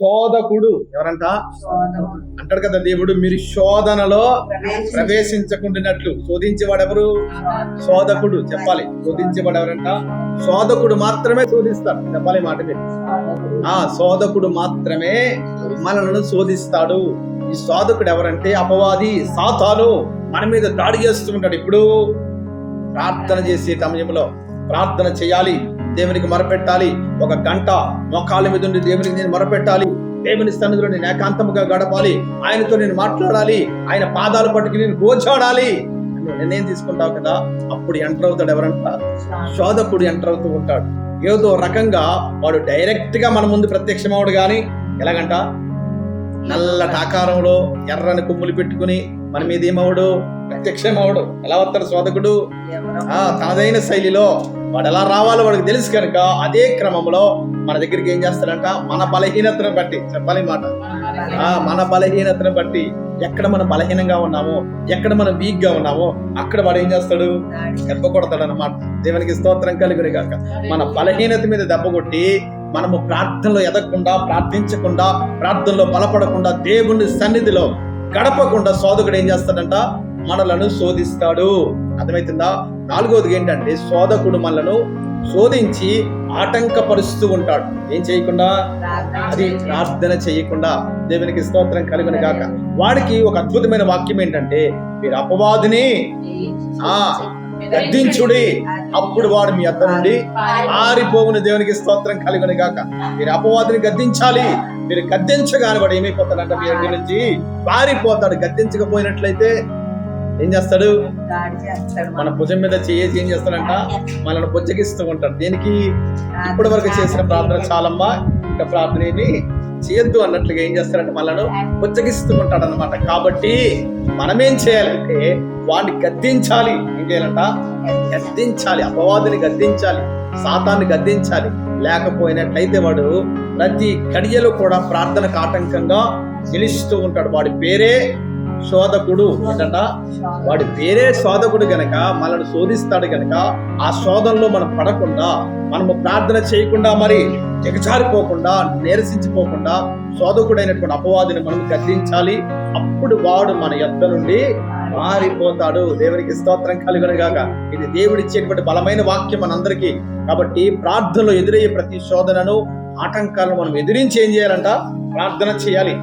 శోధకుడు. ఎవరంట? అంటాడు కదా దేవుడు మీరు శోధనలో ప్రవేశించకుండానట్లు. శోధించేవాడు ఎవరు శోధకుడు. చెప్పాలి. శోధించేవాడు ఎవరంట శోధకుడు మాత్రమే శోధిస్తాడు. చెప్పాలి మాట మీరు ఆ శోధకుడు మాత్రమే మనలను శోధిస్తాడు. ఈ శోధకుడు ఎవరంటే అపవాది సాతాను. మన మీద దాడి చేస్తూ ఉంటాడు. ఇప్పుడు ప్రార్థన చేసే సమయంలో ప్రార్థన చేయాలి. దేవునికి మొరపెట్టాలి. ఒక గంట మొఖాల మీద ఉండి దేవునికి నేను మొరపెట్టాలి. దేవుని సన్నిధిలో నేను ఏకాంతముగా గడపాలి. ఆయనతో నేను మాట్లాడాలి. ఆయన పాదాలు పట్టుకుని నేను అని నిర్ణయం తీసుకుంటావు కదా? అప్పుడు ఎంటర్ అవుతాడు ఎవరంట? శోధకుడు ఎంటర్ అవుతూ ఉంటాడు. ఏదో రకంగా వాడు డైరెక్ట్గా మన ముందు ప్రత్యక్షమవుడు గాని ఎలాగంట? నల్లటి ఆకారంలో ఎర్రని కొమ్ములు పెట్టుకుని మన మీద ఏమవుడు? ప్రత్యక్షమవుడు. ఎలా వస్తాడు శోధకుడు? ఆ తనదైన శైలిలో. వాడు ఎలా రావాలో వాడికి తెలుసు కనుక అదే క్రమంలో మన దగ్గరికి ఏం చేస్తాడంట? మన బలహీనతను బట్టి. చెప్పాలి మాట. మన బలహీనతను బట్టి ఎక్కడ మనం బలహీనంగా ఉన్నామో ఎక్కడ మనం వీక్గా ఉన్నామో అక్కడ వాడు ఏం చేస్తాడు? దెబ్బ కొడతాడు అనమాట దేవునికి స్తోత్రం కలిగిన కాక మన బలహీనత మీద దెబ్బ కొట్టి మనము ప్రార్థనలో ఎదగకుండా ప్రార్థించకుండా ప్రార్థనలో బలపడకుండా దేవుని సన్నిధిలో గడపకుండా సోదకుడు ఏం చేస్తాడంట? మనలను శోధిస్తాడు. అర్థమవుతుందా? నాలుగోది ఏంటంటే శోధకుడు మనలను శోధించి ఆటంకపరుస్తూ ఉంటాడు. ఏం చేయకుండా? అది ప్రార్థన చేయకుండా. దేవునికి స్తోత్రం కలుగును గాక. వాడికి ఒక అద్భుతమైన వాక్యం ఏంటంటే మీరు అపవాదిని ఆ గద్దించుడి. అప్పుడు వాడు మీ అద్ద నుండి ఆరిపోవుని దేవునికి స్తోత్రం కలుగును గాక. మీరు అపవాదిని గద్దించాలి. మీరు గద్దించగానే వాడు ఏమైపోతాడంట? మీ దగ్గర నుంచి పారిపోతాడు. గద్దించకపోయినట్లయితే ఏం చేస్తాడు? మన భుజం మీద చేసి ఏం చేస్తాడంట? మనల్ని బుజ్జగిస్తూ ఉంటాడు. దేనికి? ఇప్పటి వరకు చేసిన ప్రార్థన చాలమ్మా. ఇంకా ప్రార్థన ఏమి చేయొద్దు అన్నట్లుగా ఏం చేస్తాడంటే మనల్ని బుజ్జగిస్తూ ఉంటాడు అనమాట కాబట్టి మనమేం చేయాలంటే వాడిని గద్దించాలి. ఏం చేయాలంట? గద్దించాలి. అపవాదిని గద్దించాలి. సాతాన్ని గద్దించాలి. లేకపోయినట్లయితే వాడు ప్రతి గడియలో కూడా ప్రార్థనకు ఆటంకంగా నిలుస్తూ ఉంటాడు. వాడి పేరే శోధకుడు ఏంటంట? వాడి పేరే శోధకుడు గనక మనల్ని శోధిస్తాడు గనక ఆ శోధనలో మనం పడకుండా మనము ప్రార్థన చేయకుండా మరి ఎగచారిపోకుండా నిరసించిపోకుండా శోధకుడైనటువంటి అపవాదిని మనం గద్దించాలి. అప్పుడు వాడు మన యొద్ద నుండి మారిపోతాడు. దేవునికి స్తోత్రం కలుగునుగాక. ఇది దేవుడిచ్చేటువంటి బలమైన వాక్యం మనందరికీ. కాబట్టి ప్రార్థనలో ఎదురయ్యే ప్రతి శోధనను ఆటంకాలను మనం ఎదిరించి ఏం చేయాలంట? ప్రార్థన చేయాలి.